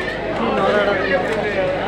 Hm, நல்லா இருக்கு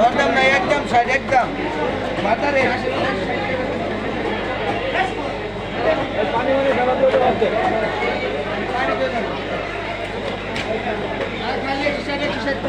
একদম না একদম স্যার একদম। মাতারে। পানি মানে সারা দিয়ে দেওয়া আছে। পানি দিয়ে দেওয়া আর খালি একসাথে একসাথে